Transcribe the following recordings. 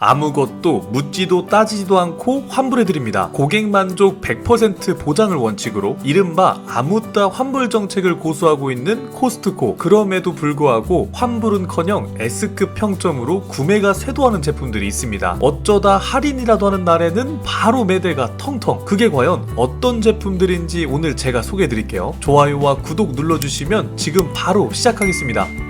아무것도 묻지도 따지지도 않고 환불해드립니다. 고객 만족 100% 보장을 원칙으로 이른바 아무따 환불 정책을 고수하고 있는 코스트코. 그럼에도 불구하고 환불은커녕 S급 평점으로 구매가 쇄도하는 제품들이 있습니다. 어쩌다 할인이라도 하는 날에는 바로 매대가 텅텅. 그게 과연 어떤 제품들인지 오늘 제가 소개해드릴게요. 좋아요와 구독 눌러주시면 지금 바로 시작하겠습니다.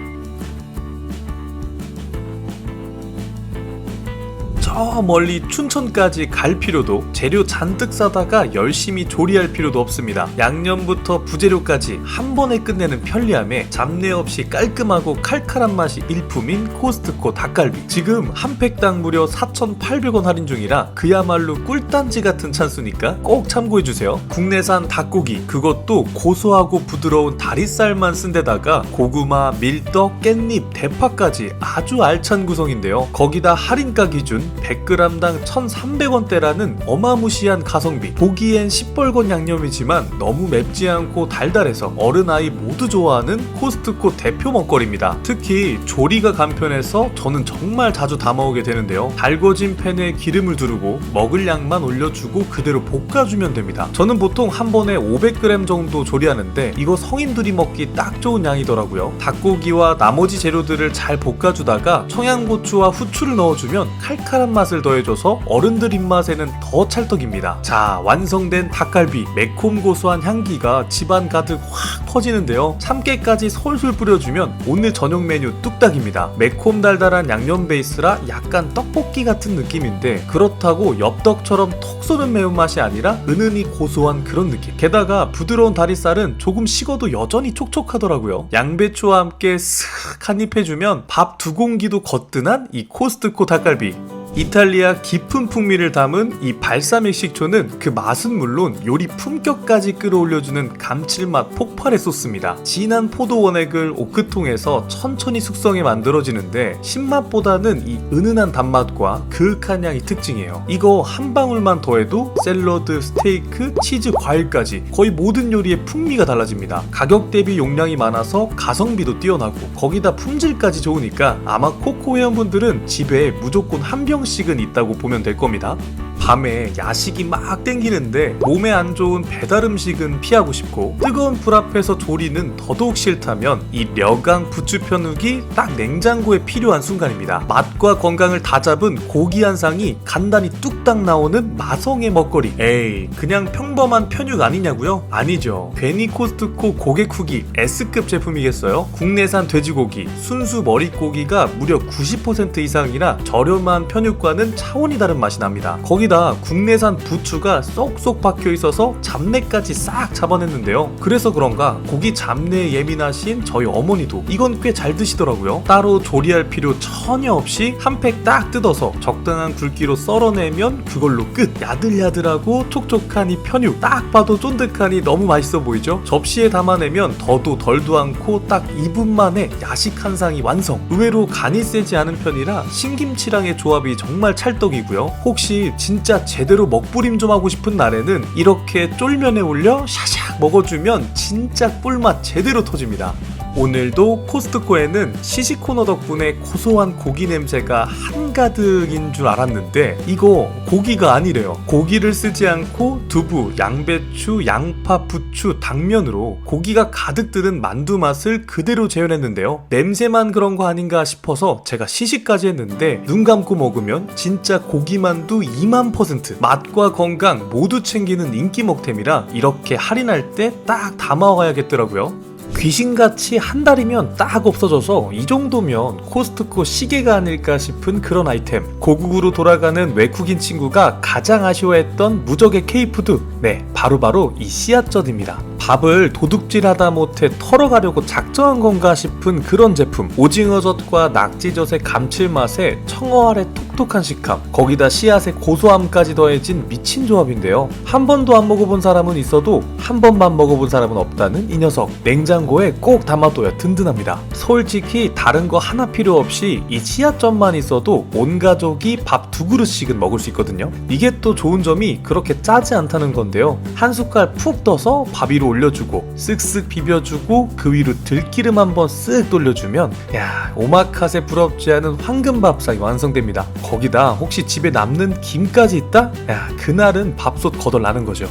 저 멀리 춘천까지 갈 필요도 재료 잔뜩 사다가 열심히 조리할 필요도 없습니다. 양념부터 부재료까지 한 번에 끝내는 편리함에 잡내 없이 깔끔하고 칼칼한 맛이 일품인 코스트코 닭갈비. 지금 한 팩당 무려 4,800원 할인 중이라 그야말로 꿀단지 같은 찬스니까 꼭 참고해주세요. 국내산 닭고기 그것도 고소하고 부드러운 다리살만 쓴 데다가 고구마, 밀떡, 깻잎, 대파까지 아주 알찬 구성인데요. 거기다 할인가 기준 100g당 1,300원대라는 어마무시한 가성비. 보기엔 시뻘건 양념이지만 너무 맵지 않고 달달해서 어른아이 모두 좋아하는 코스트코 대표 먹거리입니다. 특히 조리가 간편해서 저는 정말 자주 담아오게 되는데요. 달궈진 팬에 기름을 두르고 먹을 양만 올려주고 그대로 볶아주면 됩니다. 저는 보통 한 번에 500g 정도 조리하는데 이거 성인들이 먹기 딱 좋은 양이더라고요. 닭고기와 나머지 재료들을 잘 볶아주다가 청양고추와 후추를 넣어주면 칼칼한 맛을 더해줘서 어른들 입맛에는 더 찰떡입니다. 자, 완성된 닭갈비 매콤 고소한 향기가 집안 가득 확 퍼지는데요. 참깨까지 솔솔 뿌려주면 오늘 저녁 메뉴 뚝딱입니다. 매콤 달달한 양념 베이스라 약간 떡볶이 같은 느낌인데 그렇다고 엽떡처럼 톡 쏘는 매운맛이 아니라 은은히 고소한 그런 느낌. 게다가 부드러운 다리살은 조금 식어도 여전히 촉촉하더라고요. 양배추와 함께 쓱한입 해주면 밥 두 공기도 거뜬한 이 코스트코 닭갈비. 이탈리아 깊은 풍미를 담은 이 발사믹 식초는 그 맛은 물론 요리 품격까지 끌어올려주는 감칠맛 폭발의 소스입니다. 진한 포도 원액을 오크통에서 천천히 숙성해 만들어지는데 신맛보다는 이 은은한 단맛과 그윽한 향이 특징이에요. 이거 한 방울만 더해도 샐러드, 스테이크, 치즈, 과일까지 거의 모든 요리의 풍미가 달라집니다. 가격 대비 용량이 많아서 가성비도 뛰어나고 거기다 품질까지 좋으니까 아마 코코 회원분들은 집에 무조건 한 병씩 은 있다고 보면 될 겁니다. 밤에 야식이 막 땡기는데 몸에 안 좋은 배달 음식은 피하고 싶고 뜨거운 불 앞에서 조리는 더더욱 싫다면 이 려강 부추 편육이 딱 냉장고에 필요한 순간입니다. 맛과 건강을 다 잡은 고기 한 상이 간단히 뚝딱 나오는 마성의 먹거리. 에이, 그냥 평범한 편육 아니냐고요? 아니죠. 괜히 코스트코 고객 후기 S급 제품이겠어요? 국내산 돼지고기, 순수 머릿고기가 무려 90% 이상이라 저렴한 편육과는 차원이 다른 맛이 납니다. 거기 다 국내산 부추가 쏙쏙 박혀 있어서 잡내까지 싹 잡아냈는데요. 그래서 그런가 고기 잡내에 예민하신 저희 어머니도 이건 꽤 잘 드시더라고요. 따로 조리할 필요 전혀 없이 한 팩 딱 뜯어서 적당한 굵기로 썰어내면 그걸로 끝. 야들야들하고 촉촉한 이 편육 딱 봐도 쫀득하니 너무 맛있어 보이죠? 접시에 담아내면 더도 덜도 않고 딱 2분 만에 야식 한 상이 완성. 의외로 간이 세지 않은 편이라 신김치랑의 조합이 정말 찰떡이고요. 혹시 진짜 제대로 먹부림 좀 하고 싶은 날에는 이렇게 쫄면에 올려 샤샥 먹어주면 진짜 꿀맛 제대로 터집니다. 오늘도 코스트코에는 시식코너 덕분에 고소한 고기 냄새가 한가득인 줄 알았는데 이거 고기가 아니래요. 고기를 쓰지 않고 두부, 양배추, 양파, 부추, 당면으로 고기가 가득 들은 만두 맛을 그대로 재현했는데요. 냄새만 그런 거 아닌가 싶어서 제가 시식까지 했는데 눈 감고 먹으면 진짜 고기 만두 2만 퍼센트 맛과 건강 모두 챙기는 인기 먹템이라 이렇게 할인할 때 딱 담아와야겠더라고요. 귀신같이 한 달이면 딱 없어져서 이 정도면 코스트코 시계가 아닐까 싶은 그런 아이템. 고국으로 돌아가는 외국인 친구가 가장 아쉬워했던 무적의 케이푸드. 네, 바로바로 이 씨앗젓입니다. 밥을 도둑질하다 못해 털어가려고 작정한 건가 싶은 그런 제품. 오징어젓과 낙지젓의 감칠맛에 청어알의 톡톡한 식감, 거기다 씨앗의 고소함까지 더해진 미친 조합인데요. 한 번도 안 먹어본 사람은 있어도 한 번만 먹어본 사람은 없다는 이 녀석. 냉장고에 꼭 담아둬야 든든합니다. 솔직히 다른 거 하나 필요 없이 이 씨앗젓만 있어도 온 가족이 밥 두 그릇씩은 먹을 수 있거든요. 이게 또 좋은 점이 그렇게 짜지 않다는 건데요. 한 숟갈 푹 떠서 밥 위로 올려 주고 쓱쓱 비벼주고 그 위로 들기름 한번 쓱 돌려주면 야 오마카세 부럽지 않은 황금 밥상이 완성됩니다. 거기다 혹시 집에 남는 김까지 있다? 야 그날은 밥솥 거덜 나는 거죠.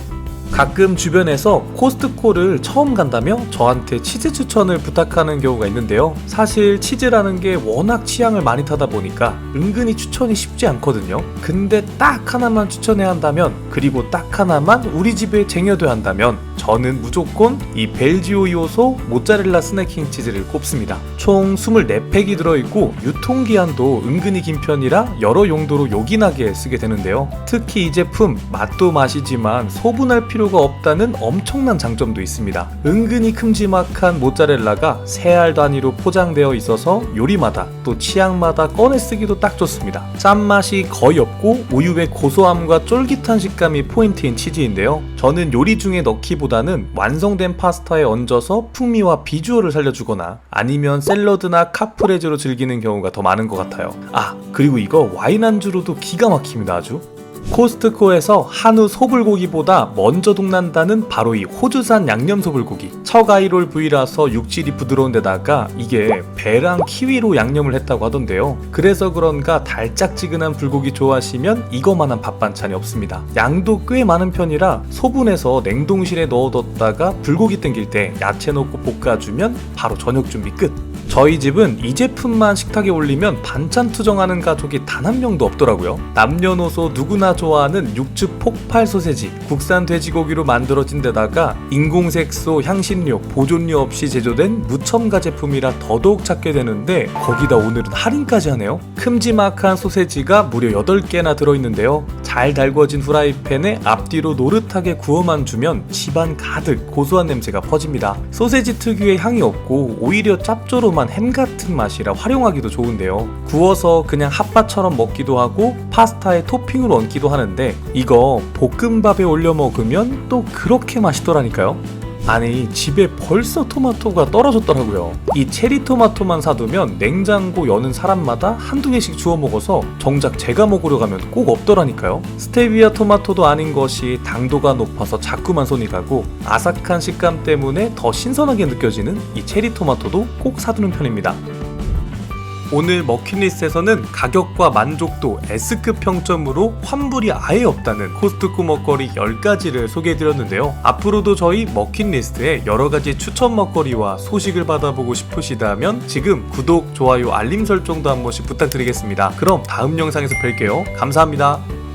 가끔 주변에서 코스트코를 처음 간다며 저한테 치즈 추천을 부탁하는 경우가 있는데요. 사실 치즈라는 게 워낙 취향을 많이 타다 보니까 은근히 추천이 쉽지 않거든요. 근데 딱 하나만 추천해야 한다면 그리고 딱 하나만 우리 집에 쟁여둬야 한다면 저는 무조건 이 벨지오 요소 모짜렐라 스네킹 치즈를 꼽습니다. 총 24팩이 들어있고 유통기한도 은근히 긴 편이라 여러 용도로 요긴하게 쓰게 되는데요. 특히 이 제품 맛도 맛이지만 소분할 필요 가 없다는 엄청난 장점도 있습니다. 은근히 큼지막한 모짜렐라가 세 알 단위로 포장되어 있어서 요리마다 또 취향마다 꺼내 쓰기도 딱 좋습니다. 짠맛이 거의 없고 우유의 고소함과 쫄깃한 식감이 포인트인 치즈인데요. 저는 요리 중에 넣기보다는 완성된 파스타에 얹어서 풍미와 비주얼을 살려주거나 아니면 샐러드나 카프레즈로 즐기는 경우가 더 많은 것 같아요. 아, 그리고 이거 와인 안주로도 기가 막힙니다, 아주. 코스트코에서 한우 소불고기보다 먼저 동난다는 바로 이 호주산 양념 소불고기. 척아이롤 부위라서 육질이 부드러운 데다가 이게 배랑 키위로 양념을 했다고 하던데요. 그래서 그런가 달짝지근한 불고기 좋아하시면 이거만한 밥 반찬이 없습니다. 양도 꽤 많은 편이라 소분해서 냉동실에 넣어뒀다가 불고기 땡길 때 야채 넣고 볶아주면 바로 저녁 준비 끝. 저희 집은 이 제품만 식탁에 올리면 반찬 투정하는 가족이 단 한 명도 없더라고요. 남녀노소 누구나 좋아하는 육즙 폭발 소세지, 국산 돼지고기로 만들어진 데다가 인공색소, 향신료, 보존료 없이 제조된 무첨가 제품이라 더더욱 찾게 되는데 거기다 오늘은 할인까지 하네요. 큼지막한 소세지가 무려 8개나 들어있는데요. 잘 달궈진 후라이팬에 앞뒤로 노릇하게 구워만 주면 집안 가득 고소한 냄새가 퍼집니다. 소세지 특유의 향이 없고 오히려 짭조름한 햄 같은 맛이라 활용하기도 좋은데요. 구워서 그냥 핫바처럼 먹기도 하고 파스타에 토핑으로 얹기도 하는데 이거 볶음밥에 올려 먹으면 또 그렇게 맛있더라니까요. 아니 집에 벌써 토마토가 떨어졌더라고요 이 체리 토마토만 사두면 냉장고 여는 사람마다 한두 개씩 주워 먹어서 정작 제가 먹으려 가면 꼭 없더라니까요 스테비아 토마토도 아닌 것이 당도가 높아서 자꾸만 손이 가고 아삭한 식감 때문에 더 신선하게 느껴지는 이 체리 토마토도 꼭 사두는 편입니다 오늘 머킷리스트에서는 가격과 만족도 S급 평점으로 환불이 아예 없다는 코스트코 먹거리 10가지를 소개해드렸는데요. 앞으로도 저희 머킷리스트에 여러가지 추천 먹거리와 소식을 받아보고 싶으시다면 지금 구독, 좋아요, 알림 설정도 한 번씩 부탁드리겠습니다. 그럼 다음 영상에서 뵐게요. 감사합니다.